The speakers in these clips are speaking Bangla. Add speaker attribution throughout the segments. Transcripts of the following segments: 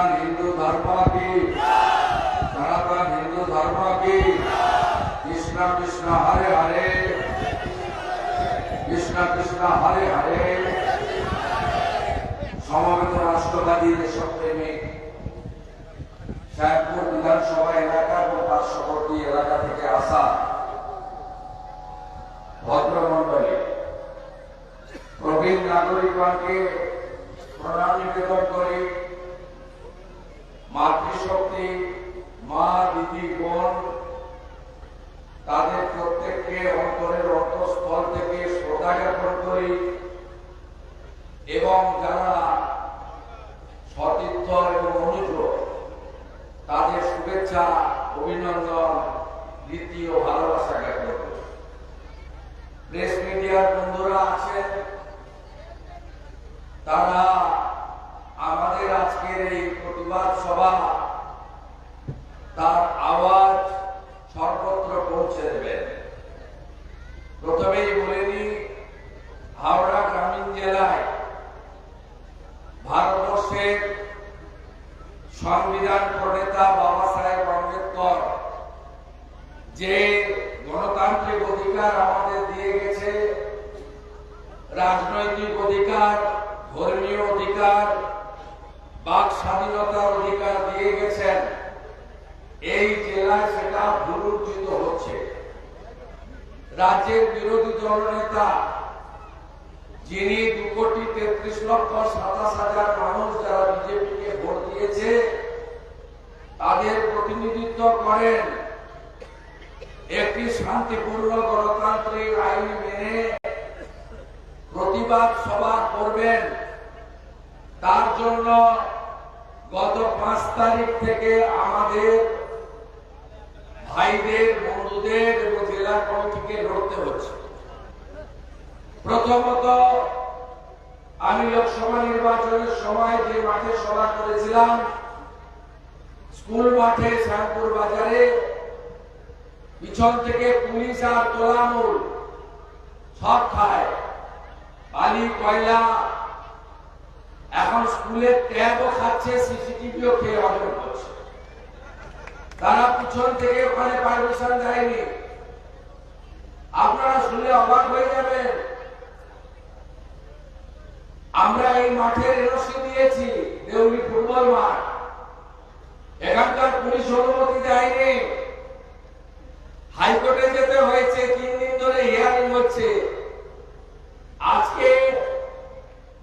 Speaker 1: সনাতন হিন্দু ধর্ম কি সনাতন হিন্দু ধর্ম কি কৃষ্ণ কৃষ্ণ, হরে হরে। কৃষ্ণ কৃষ্ণ, হরে হরে। সমবেত রাষ্ট্রবাদী দেশপ্রেমিক সাহেবপুর বিধানসভা এলাকা এবং পার্শ্ববর্তী এলাকা থেকে আসা ভদ্রমন্ডলী প্রবীণ নাগরিকগণকে প্রণাম নিবেদন করি। মাতৃশক্তি মা দিদি বোন তাদের প্রত্যেককে অন্তরের অন্তঃস্থল থেকে শ্রদ্ধা জ্ঞাপন করি এবং যারা সতীর্থ এবং অনুগ্র তাদের শুভেচ্ছা অভিনন্দন রীতি ও ভালোবাসা জ্ঞাপন করি প্রেস মিডিয়ার বন্ধুরা আছেন তারা আমাদের আজকের এই প্রতিবাদ সভা তার আওয়াজ সর্বত্র পৌঁছে দেবেন প্রথমেই বলে দিই হাওড়া গ্রামীণ জেলায় ভারতবর্ষের সংবিধান প্রণেতা বাবা সাহেব আম্বেদকর যে গণতান্ত্রিক অধিকার আমাদের দিয়ে গেছে, রাজনৈতিক অধিকার, ধর্মীয় অধিকার, বাক স্বাধীনতার অধিকার দিয়ে গেছেন। এই জেলায় সেটা ভুলুর্জিত হচ্ছে। রাজ্যের বিরোধী দলনেতা যিনি দু কোটি তেত্রিশ লক্ষ সাতাশ হাজার মানুষ যারা বিজেপিকে ভোট দিয়েছে, তাদের প্রতিনিধিত্ব করেন একটি শান্তিপূর্ণ গণতান্ত্রিক আইন মেনে প্রতিবাদ সভা করবেন। তার জন্য গত পাঁচ তারিখ থেকে আমাদের ভাইদের, বন্ধুদের এবং জেলা কমিটিকে লড়তে হচ্ছে। প্রথমত, আমি লোকসভা নির্বাচনের সময় যে মাঠে সভা করেছিলাম, স্কুল মাঠে শ্যামপুর বাজারে, পিছন থেকে পুলিশ আর তোলামূল, সব খায়। বালি, কয়লা, এখন স্কুলের ট্যাবও খাচ্ছে, সিসিটিভিও খেয়ে অর্জন করছে। তারা পিছন থেকে ওখানে পারমিশন দেয়নি। আপনারা শুনে অবাক হয়ে যাবেন। আমরা এই মাঠের এনওসি দিয়েছি, দেউলি ফুটবল মাঠ। এখানকার পুলিশ অনুমতি দেয়নি। হাইকোর্টে যেতে হয়েছে, তিন দিন ধরে হিয়ারিং হচ্ছে। আজকে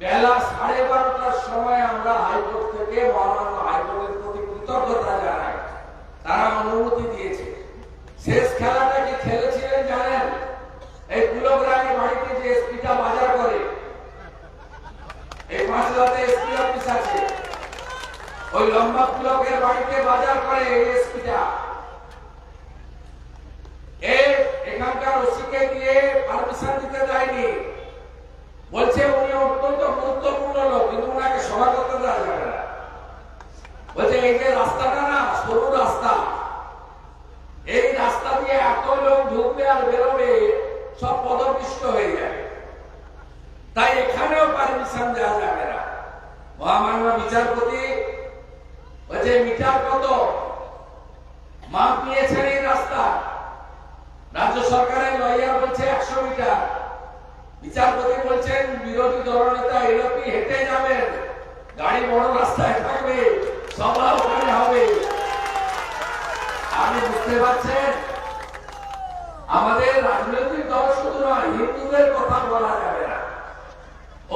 Speaker 1: বেলা সাড়ে বারোটার সময় আমরা হাইকোর্ট থেকে মহামান্য হাইকোর্টের প্রতি কৃতজ্ঞতা জানাই তারা অনুমতি দিয়েছে শেষ খেলাটা কি খেলেছিলেন জানেন এই কুলগ্রামের বাড়িতে যে এসপিটা বাজার করে এই মাসলাতে এসপি অফিস আছে ওই লম্বা কুলকের বাড়িতে বাজার করে এসপিটা। এখানকার দিয়ে পারমিশন দিতে দেয়নি বলছে উনি অত্যন্ত গুরুত্বপূর্ণ লোক, কিন্তু ওনাকে সভা করতে দেওয়া যাবে না। বলছে, এই যে রাস্তাটা না, সরু রাস্তা। এই রাস্তা দিয়ে এত লোক ঢুকবে আর বেরোবে, সব পদপিষ্ট হয়ে যাবে। তাই এখানেও পারমিশন দেওয়া যাবে না। মহামান্য বিচারপতি বলছে মিটার কত? মাপ নিয়েছেন এই রাস্তা। রাজ্য সরকারের লয়ার বলছে একশো মিটার। বিচারপতি বলছেন, বিরোধী দলনেতা এরপি হেঁটে যাবেন। গাড়ি বড় রাস্তায় থাকবে সভা ওখানে হবে। আপনি বুঝতে পারছেন? আমাদের রাজনৈতিক দল শুধু নয়, হিন্দুদের কথা বলা যাবে না।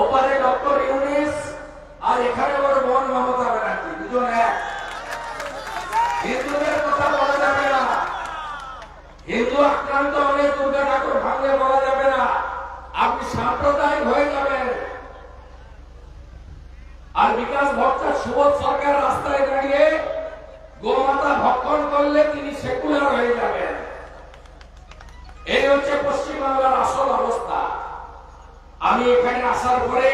Speaker 1: ওপারে ডক্টর ইউনিস আর এখানে বড় মন মমতা ব্যানার্জি দুজন এক হিন্দুদের কথা বলা যাবে না হিন্দু আক্রান্ত হলে দুর্গা ঠাকুর ভাঙলে বলা যাবে না আপনি সাম্প্রদায়িক হয়ে যাবেন আর বিকাশ ভট্টার সুবোধ সরকার রাস্তায় দাঁড়িয়ে গোমাতা ভক্ষণ করলে তিনি সেকুলার হয়ে যাবেন এই হচ্ছে পশ্চিমবাংলার আসল অবস্থা আমি এখানে আসার পরে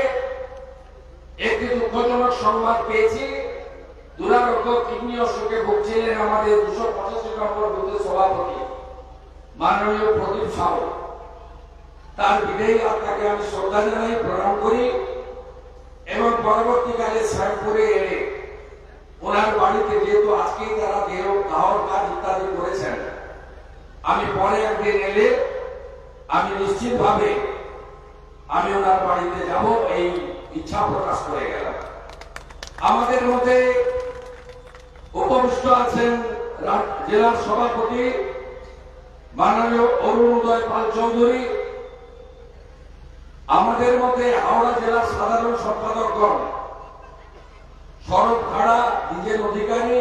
Speaker 1: একটি দুঃখজনক সংবাদ পেয়েছি দুরারোগ্য কিডনি অসুখে ভুগছিলেন আমাদের দুশো পঁচাশি নম্বর বুথের সভাপতি মাননীয় প্রদীপ সাউ তার বিদায়ী আত্মাকে আমি শ্রদ্ধা জানাই, প্রণাম করি এবং পরবর্তীকালে শ্যামপুরে এলে ওনার বাড়িতে যেহেতু আজকেই তারা দেহ দাহর কাজ ইত্যাদি করেছেন, আমি পরে একদিন এলে আমি নিশ্চিতভাবে আমি ওনার বাড়িতে যাব, এই ইচ্ছা প্রকাশ করে গেলাম। আমাদের মধ্যে উপবিষ্ট আছেন জেলার সভাপতি মাননীয় অরুণোদয় পাল চৌধুরী, আমাদের মধ্যে হাওড়া জেলার সাধারণ সম্পাদকগণ, শরৎ খাড়া নিজের অধিকারী,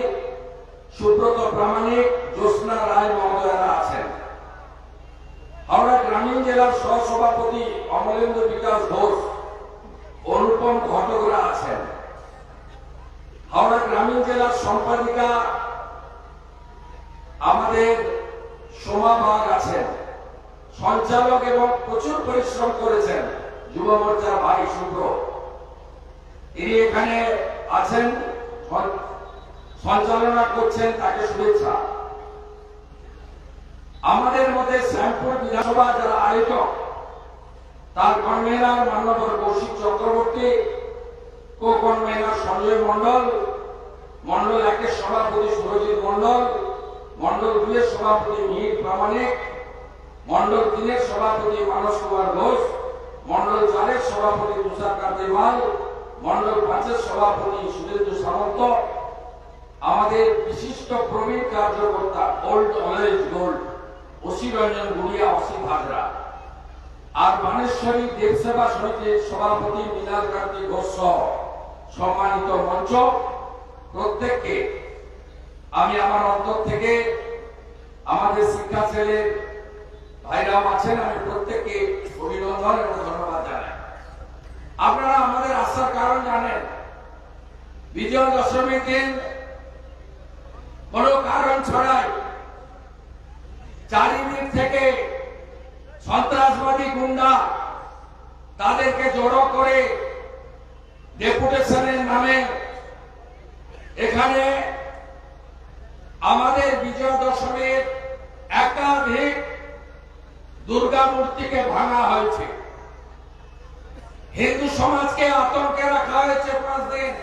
Speaker 1: সুব্রত প্রামাণিক, জ্যোৎস্না রায় মহোদয়ারা আছেন। হাওড়া গ্রামীণ জেলার সহসভাপতি অমলেন্দ্র বিকাশ ঘোষ, অনুপম ঘটকরা আছেন। হাওড়া গ্রামীণ জেলার সম্পাদিকা আমাদের সোমা আছেন। সঞ্চালক এবং প্রচুর পরিশ্রম করেছেন যুব মোর্চার ভাই শুভ্র। তিনি এখানে আছেন সঞ্চালনা করছেন তাকে শুভেচ্ছা। আমাদের মধ্যে শ্যামপুর বিধানসভা যারা আয়োজক, তার কনভেনার মান্যবর কৌশিক চক্রবর্তী কো কনভেনার সঞ্জয় মন্ডল মন্ডল একের সভাপতি সুরজিৎ মন্ডল মন্ডল দুইয়ের সভাপতি মিহির প্রামাণিক, মন্ডল তিনের সভাপতি মানস কুমার ঘোষ, মন্ডল চারের সভাপতি তুষার কান্তি মাল মন্ডল পাঁচের সভাপতি সুধীন্দ্র সামন্ত। আমাদের বিশিষ্ট প্রবীণ কার্যকর্তা old always gold Asi Ranjan Guria Asi Bhajra. আর মানেশ্বরী দেবসেবা সমিতির সভাপতি মিনাল কান্তি ঘোষ সম্মানিত মঞ্চ। প্রত্যেককে আমি আমার অন্তর থেকে আমাদের শিক্ষা ছেলের ভাইরাও আছেন, আমি প্রত্যেককে অভিনন্দন এবং ধন্যবাদ জানাই। আপনারা আমাদের আসার কারণ জানেন, বিজয় দশমীর দিন কোন কারণ ছড়াই চারিদিক থেকে সন্ত্রাসবাদী গুন্ডা তাদেরকে জড়ো করে ডেপুটেশনের নামে এখানে আমাদের বিজয় দশমীর একাধিক দুর্গা মূর্তিকে ভাঙা হয়েছে। হিন্দু সমাজকে আতঙ্কে রাখা হয়েছে পাঁচ দিন।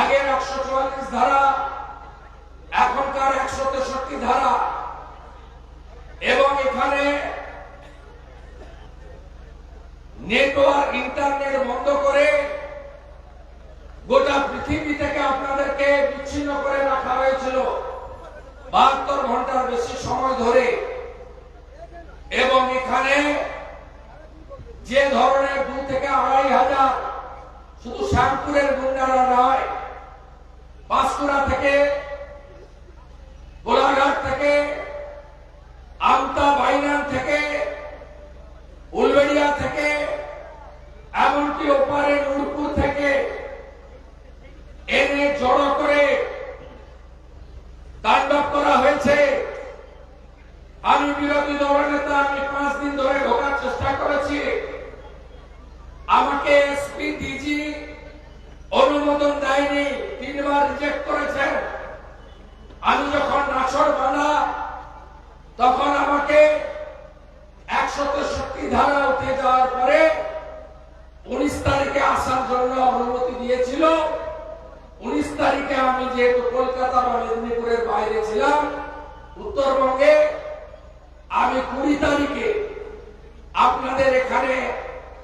Speaker 1: আগের একশো চুয়াল্লিশ ধারা, এখনকার একশো তেষট্টি ধারা। এবং এখানে নেটওয়ার্ক ইন্টারনেট বন্ধ করে গোটা পৃথিবী থেকে আপনাদেরকে বিচ্ছিন্ন করে রাখা হয়েছিল। বাহাত্তর ঘণ্টার বেশি সময় ধরে এবং এখানে যে ধরনের দু থেকে আড়াই হাজার শুধু শ্যামপুরের গুন্ডারা নয় পাঁশকুড়া থেকে, গোলাঘাট থেকে, আমতা বাইনান থেকে, উলবেড়িয়া থেকে, এমনকি ওপারে নূরপুর থেকে এনে জড়ো করে তাণ্ডব করা হয়েছে। আমি বিরোধী দলনেতা আমি পাঁচ দিন ধরে ঢোকার চেষ্টা করেছি। আমাকে এসপি ডিজি অনুমোদন দেয়নি, তিনবার রিজেক্ট করেছেন। আমি যখন নাছর বানা তখন আমাকে একশো তেষট্টি ধারা উঠে যাওয়ার পরে উনিশ তারিখে আসার জন্য অনুমতি দিয়েছিল। উনিশ তারিখে আমি যেহেতু কলকাতা বা মেদিনীপুরের বাইরে ছিলাম, উত্তরবঙ্গে আমি কুড়ি তারিখে আপনাদের এখানে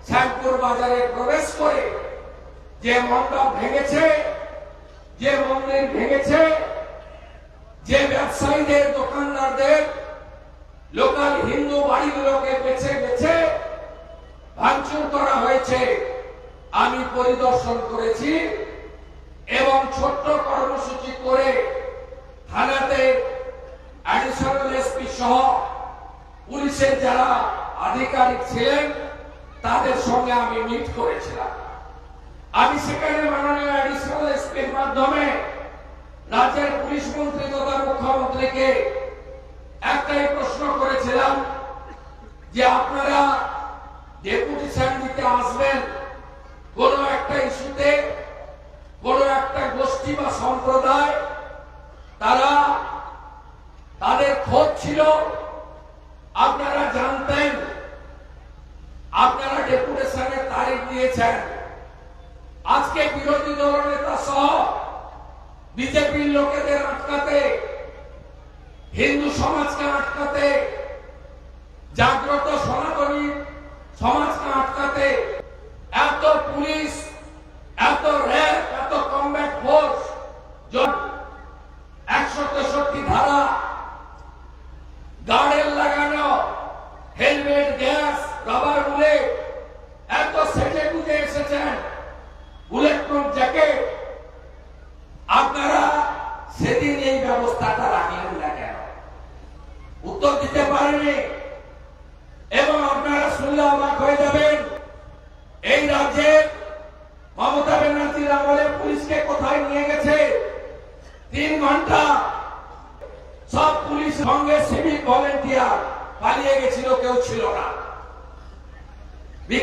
Speaker 1: শ্যামপুর বাজারে প্রবেশ করে যে মণ্ডপ ভেঙেছে, যে মন্দির ভেঙেছে, যে ব্যবসায়ীদের, দোকানদারদের, লোকাল হিন্দু বাড়িগুলোকে বেছে বেছে ভাঙচুর করা হয়েছে, আমি পরিদর্শন করেছি।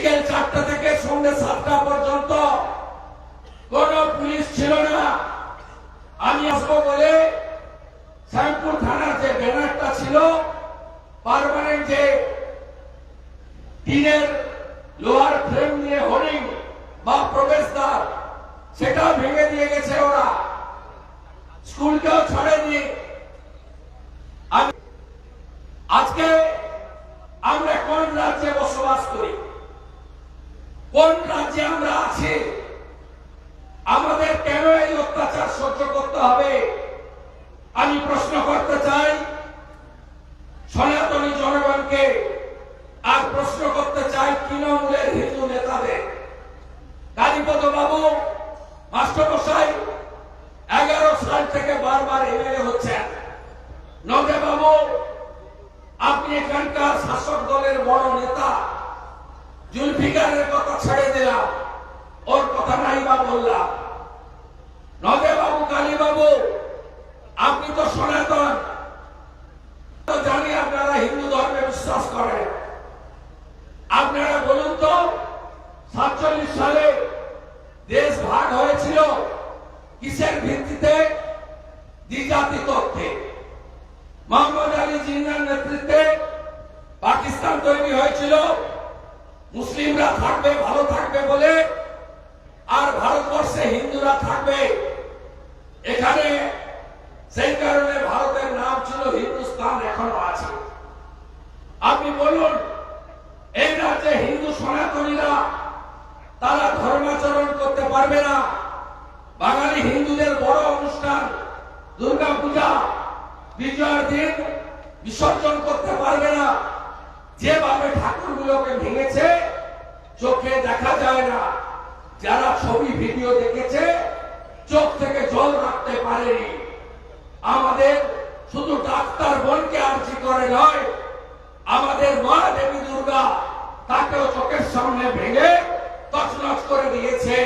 Speaker 1: বিকেল চারটা থেকে সন্ধ্যে সাতটা পর্যন্ত কোন পুলিশ ছিল না। আমি আসব বলে শ্যামপুর থানার যে ব্যানারটা ছিল, পারমানেন্ট যে টিনের লোহার ফ্রেম নিয়ে হরিং বা প্রবেশদ্বার সেটাও ভেঙে দিয়ে গেছে ওরা। স্কুলকেও ছাড়েনি। আজকে আমরা কোন রাজ্যে বসবাস করি? কোন রাজ্যে আমরা আছি? আমাদের কেন এই অত্যাচার সহ্য করতে হবে আমি প্রশ্ন করতে চাই সনাতনী জনগণকে আর প্রশ্ন করতে চাই তৃণমূলের হিন্দু নেতাদের কালীপদ বাবু মাস্টারমশাই এগারো সাল থেকে বারবার এমএলএ হচ্ছেন নবে বাবু আপনি এখানকার শাসক দলের বড় নেতা জুলফিকারের কথা ছেড়ে দিলাম ওর কথা নাই বা বললাম নবে বাবু কালী বাবু আপনি তো সনাতন তো জানি আপনারা হিন্দু ধর্মে বিশ্বাস করেন আপনারা বলুন তো সাতচল্লিশ সালে দেশ ভাগ হয়েছিল কিসের ভিত্তিতে দ্বিজাতি তথ্যে মোহাম্মদ আলী জিন্নার নেতৃত্বে পাকিস্তান তৈরি হয়েছিল মুসলিমরা থাকবে, ভালো থাকবে বলে আর ভারতবর্ষে হিন্দুরা থাকবে। এখানে সেই কারণে ভারতের নাম ছিল হিন্দুস্তান, এখনও আছে। আপনি বলুন, এই রাজ্যে হিন্দু সনাতনীরা তারা ধর্মাচরণ করতে পারবে না। বাঙালি হিন্দুদের বড় অনুষ্ঠান দুর্গা পূজা বিজয়ের দিন বিসর্জন করতে পারবে না। যেভাবে ঠাকুরগুলোকে ভেঙেছে চোখে দেখা যায় না। যারা ছবি, ভিডিও দেখেছে, চোখ থেকে জল রাখতে পারেনি। আমাদের শুধু ডাক্তার বোনকে আর্জি করে নয়, আমাদের মা দেবী দুর্গা তাকেও চোখের সামনে ভেঙে তছনছ করে দিয়েছে।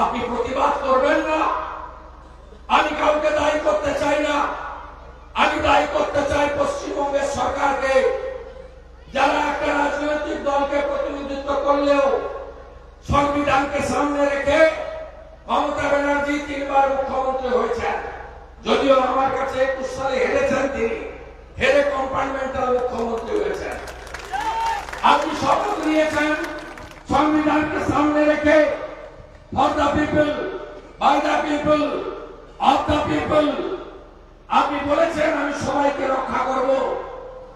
Speaker 1: আপনি প্রতিবাদ করবেন না। আমি কাউকে দায়ী করতে চাই না। আমি দায়ী করতে চাই পশ্চিমবঙ্গের সরকারকে যারা একটা রাজনৈতিক দলকে প্রতিনিধিত্ব করলেও সংবিধানকে সামনে রেখে মমতা ব্যানার্জি তিনবার মুখ্যমন্ত্রী হয়েছেন যদিও আমার কাছে একুশ সালে হেরেছেন তিনি হেরে কম্পার্টমেন্টাল মুখ্যমন্ত্রী হয়েছেন আপনি শপথ নিয়েছেন সংবিধানকে সামনে রেখে for the people by the people of the people আপনি বলেছেন আমি সবাইকে রক্ষা করব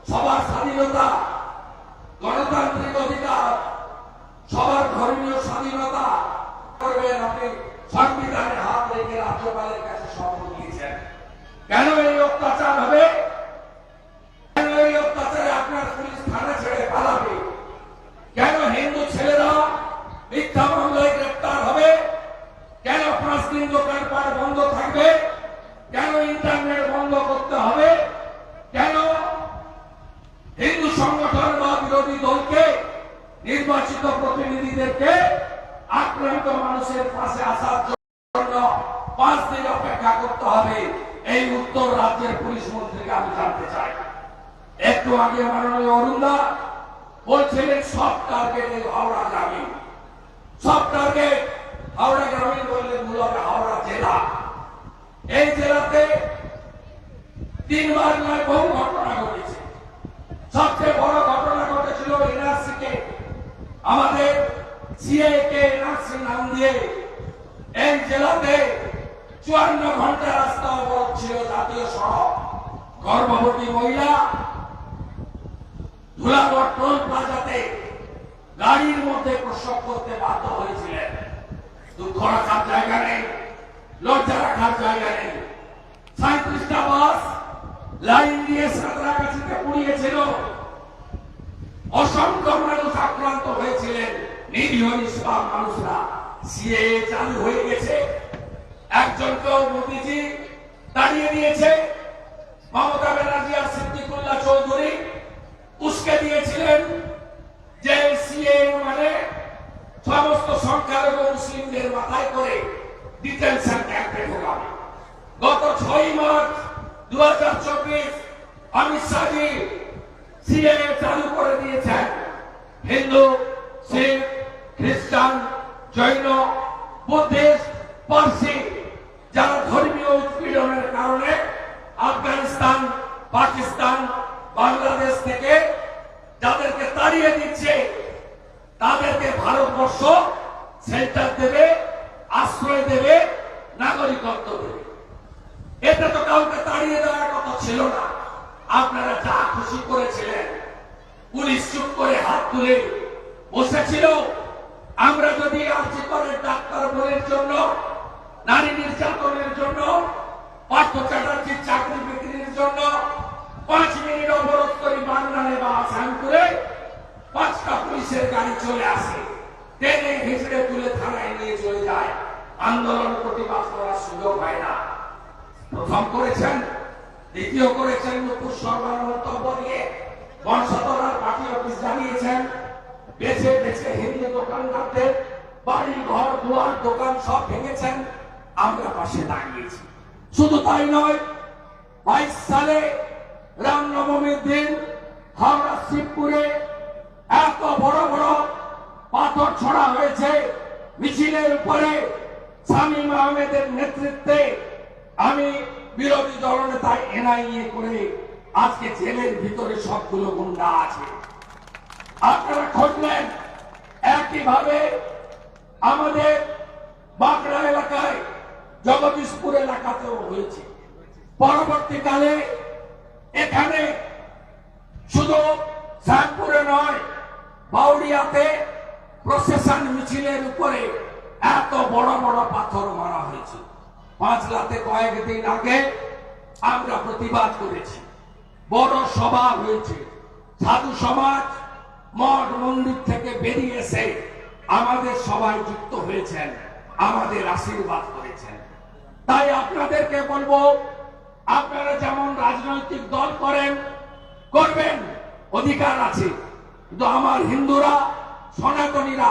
Speaker 1: সবার স্বাধীনতা গণতান্ত্রিক অধিকার সবার ধর্মীয় স্বাধীনতা করবেন আপনি সংবিধানে হাত রেখে রাজ্যপালের কাছে শপথ নিয়েছেন কেন এই অত্যাচার হবে কেন এই অত্যাচারে আপনার পুলিশ থানা ছেড়ে পালাবে কেন হিন্দু ছেলেরা মিথ্যা মামলায় গ্রেপ্তার হবে কেন পাঁচ দিন দোকানপাট বন্ধ থাকবে কেন ইন্টারনেট বন্ধ করতে হবে কেন হিন্দু সংগঠন বা বিরোধী দলকে নির্বাচিত প্রতিনিধিদেরকে আক্রান্ত মানুষের পাশে আসার জন্য পাঁচ দিন অপেক্ষা করতে হবে এই উত্তর রাজ্যের পুলিশ মন্ত্রীকে আমি জানতে চাই। একটু আগে মাননীয় অরুণদা। বলছিলেন, সব টার্গেট হাওড়া গ্রামীণ। সব টার্গেট হাওড়া গ্রামীণ বললেন, মূলত হাওড়া জেলা। এই জেলাতে তিনবার নয়, বহু ঘটনা ঘটেছে। সবচেয়ে বড় ঘটনা ঘটেছিল এনআরসি কে আমাদের সিএকে এনআরসি নাম দিয়ে এই জেলাতে চুয়ান্ন ঘণ্টা রাস্তা অবরোধ ছিল জাতীয় সড়ক। গর্ভবতী মহিলা ধুলাগড় টোল প্লাজাতে গাড়ির মধ্যে প্রসব করতে বাধ্য হয়েছিলেন। দুঃখ রাখার জায়গা নেই, লজ্জা রাখার জায়গা নেই। সাঁত্রিশটা বাস লাইন দিয়ে সাঁতরাগাছিতে পুড়িয়েছিল। অসংখ্য মানুষ আক্রান্ত হয়েছিলেন। নিরীহ, নিষ্পাপ মানুষরা। সিএ চালু হয়ে গেছে। একজনকেও মোদিজি দাঁড়িয়ে দিয়েছে। মমতা ব্যানার্জি আর সিদ্দিকুল্লাহ চৌধুরী উস্কে দিয়েছিলেন যে সিএ মানে সমস্ত সংখ্যালঘু মুসলিমদের মাথায় করে ডিটেনশন ক্যাম্পে ঢোকাবে গত ছয় মার্চ দু হাজার চব্বিশ অমিত শাহজি সিএ চালু করে দিয়েছেন। হিন্দু, শিখ, খ্রিস্টান, জৈন, বুদ্ধিস্ট, পার্সি যারা ধর্মীয় উৎপীড়নের কারণে আফগানিস্তান, পাকিস্তান, বাংলাদেশ থেকে যাদেরকে তাড়িয়ে দিচ্ছে, তাদেরকে ভারতবর্ষ সেন্টার দেবে, আশ্রয় দেবে, নাগরিকত্ব দেবে। এটা তো কাউকে তাড়িয়ে দেওয়ার কথা ছিল না। আপনারা যা খুশি করেছিলেন, পুলিশ চুপ করে হাত তুলে বসেছিল। আমরা যদি আর্জি করে ডাক্তার বোনের জন্য নারী নির্যাতনের জন্য পার্থ চ্যাটার্জির চাকরি বিক্রির জন্য পাঁচ মিনিট অবরোধ করে বাংলায় বা আসামপুরে পাঁচটা পুলিশের গাড়ি চলে আসে। টেনে ঘিচড়ে তুলে থানায় নিয়ে চলে যায়। আন্দোলন প্রতিবাদ করার সুযোগ হয় না। প্রথম করেছেন, দ্বিতীয় করেছেন নতুন সরকার মন্তব্য নিয়ে। বংশধরার পার্টি অফিস জানিয়েছেন, বেছে বেছে হিন্দু দোকানদারদের বাড়ি ঘর দুয়ার, দোকান সব ভেঙেছেন। আমরা পাশে দাঁড়িয়েছি। শুধু তাই নয়, বাইশ সালে রামনবমীর দিন হাওড়া শিবপুরে এত বড় বড় পাথর ছড়া হয়েছে। মিছিলের উপরে শামীম আহমেদের নেতৃত্বে আমি বিরোধী দলনেতা এনআইএ করে আজকে জেলের ভিতরে সবগুলো গুন্ডা আছে। আপনারা খুঁজলেন, একইভাবে আমাদের বাঁকড়া এলাকায় জগদীশপুর এলাকাতেও হয়েছে। পরবর্তীকালে এখানে শুধু শ্যামপুরে নয়, বাউরিয়াতে প্রসেশন মিছিলের উপরে এত বড় বড় পাথর মারা হয়েছে। পাঁচ লাখে কয়েকদিন আগে আমরা প্রতিবাদ করেছি। বড় সভা হয়েছে। সাধু সমাজ মঠ মন্দির থেকে বেরিয়ে এসে আমাদের সবাই যুক্ত হয়েছেন। আমাদের আশীর্বাদ তাই আপনাদেরকে বলব, আপনারা যেমন রাজনৈতিক দল করেন, করবেন, অধিকার আছে। কিন্তু আমার হিন্দুরা, সনাতনীরা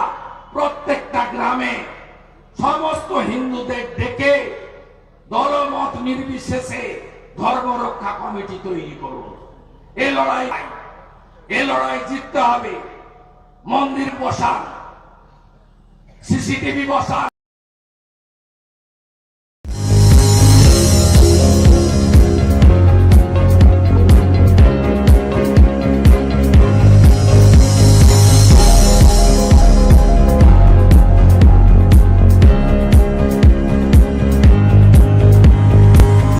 Speaker 1: প্রত্যেকটা গ্রামে সমস্ত হিন্দুদের ডেকে দলমত নির্বিশেষে ধর্ম রক্ষা কমিটি তৈরি করুন এ লড়াই এ লড়াই জিততে হবে। মন্দির বসান, সিসিটিভি বসান